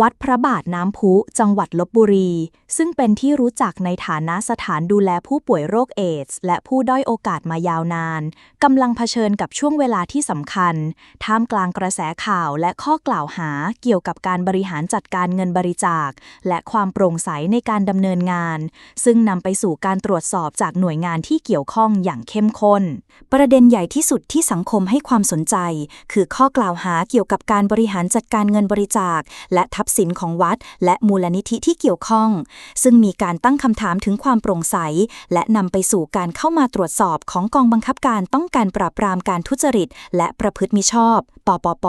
วัดพระบาทน้ำพุ จังหวัดลบบุรี ซึ่งเป็นที่รู้จักในฐานะสถานดูแลผู้ป่วยโรคเอดส์และผู้ด้อยโอกาสมายาวนาน กำลังเผชิญกับช่วงเวลาที่สำคัญ ท่ามกลางกระแสข่าวและข้อกล่าวหาเกี่ยวกับการบริหารจัดการเงินบริจาค และความโปร่งใสในการดำเนินงาน ซึ่งนำไปสู่การตรวจสอบจากหน่วยงานที่เกี่ยวข้องอย่างเข้มข้น ประเด็นใหญ่ที่สุดที่สังคมให้ความสนใจ คือข้อกล่าวหาเกี่ยวกับการบริหารจัดการเงินบริจาค และทรัพย์สินของวัด และมูลนิธิที่เกี่ยวข้อง ซึ่งมีการตั้งคำถามถึงความโปร่งใส และนำไปสู่การเข้ามาตรวจสอบของกองบังคับการต้องการปราบปรามการทุจริต และประพฤติมิชอบ ปปป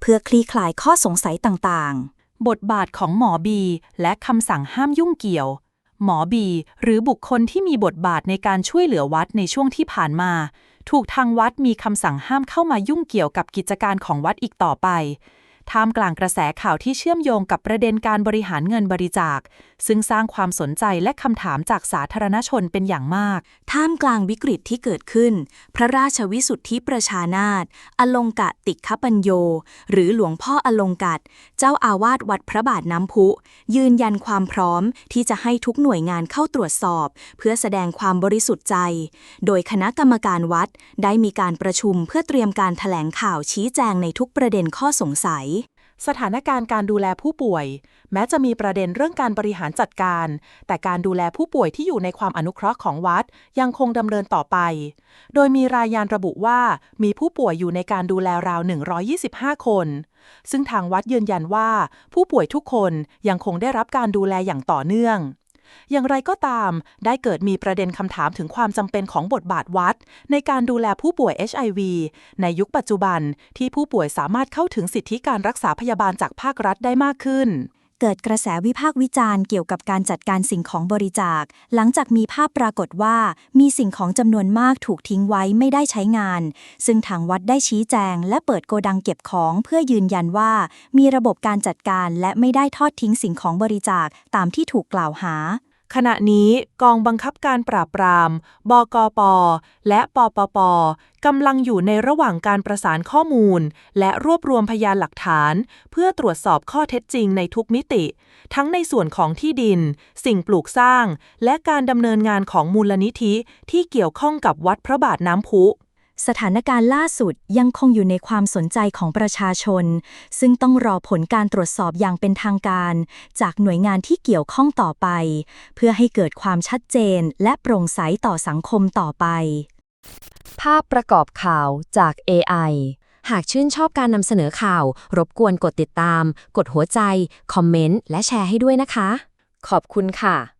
เพื่อคลี่คลายข้อสงสัยต่างๆ บทบาทของหมอบี และคำสั่งห้ามยุ่งเกี่ยว หมอบี หรือบุคคลที่มีบทบาทในการช่วยเหลือวัดในช่วงที่ผ่านมาถูกทางวัดมีคำสั่งห้ามเข้ามายุ่งเกี่ยวกับกิจการของวัดอีกต่อไป ท่ามกลางกระแสข่าวที่เชื่อมโยงกับประเด็นการบริหารเงินบริจาค ซึ่งสร้างความสนใจและคำถามจากสาธารณชนเป็นอย่างมาก ท่ามกลางวิกฤตที่เกิดขึ้น พระราชวิสุทธิประชานาถอลงกะติคปัญโย หรือหลวงพ่ออลงกัตเจ้าอาวาสวัดพระบาทน้ำพุ ยืนยันความพร้อมที่จะให้ทุกหน่วยงานเข้าตรวจสอบ เพื่อแสดงความบริสุทธิ์ใจ โดยคณะกรรมการวัดได้มีการประชุมเพื่อเตรียมการแถลงข่าวชี้แจงในทุกประเด็นข้อสงสัย สถานการณ์การดูแลผู้ป่วย แม้จะมีประเด็นเรื่องการบริหารจัดการ แต่การดูแลผู้ป่วยที่อยู่ในความอนุเคราะห์ของวัดยังคงดำเนินต่อไป โดยมีรายงานระบุว่ามีผู้ป่วยอยู่ในการดูแลราว 125 คน ซึ่งทางวัดยืนยันว่า ผู้ป่วยทุกคนยังคงได้รับการดูแลอย่างต่อเนื่อง อย่างไรก็ตาม ได้เกิดมีประเด็นคำถามถึงความจำเป็นของบทบาทวัด ในการดูแลผู้ป่วย HIV ในยุคปัจจุบันที่ผู้ป่วยสามารถเข้าถึงสิทธิการรักษาพยาบาลจากภาครัฐได้มากขึ้นเกิดกระแสวิพากษ์วิจารณ์เกี่ยวกับการจัดการสิ่งของบริจาค หลังจากมีภาพปรากฏว่ามีสิ่งของจำนวนมากถูกทิ้งไว้ไม่ได้ใช้งาน ซึ่งทางวัดได้ชี้แจง และเปิดโกดังเก็บของเพื่อยืนยันว่า มีระบบการจัดการและไม่ได้ทอดทิ้งสิ่งของบริจาคตามที่ถูกกล่าวหา ขณะนี้กองบังคับการปราบปราม บกป และปปปกำลังอยู่ในระหว่างการประสานข้อมูล และรวบรวมพยานหลักฐาน เพื่อตรวจสอบข้อเท็จจริงในทุกมิติ ทั้งในส่วนของที่ดิน สิ่งปลูกสร้าง และการดำเนินงานของมูลนิธิที่เกี่ยวข้องกับวัดพระบาทน้ำพุ สถานการณ์ล่าสุดยังคงอยู่ในความสนใจของประชาชน ซึ่งต้องรอผลการตรวจสอบอย่างเป็นทางการ จากหน่วยงานที่เกี่ยวข้องต่อไป เพื่อให้เกิดความชัดเจนและโปร่งใสต่อสังคมต่อไป ภาพประกอบข่าวจาก AI หากชื่นชอบการนำเสนอข่าว รบกวนกดติดตาม กดหัวใจ คอมเมนต์ และแชร์ให้ด้วยนะคะ ขอบคุณค่ะ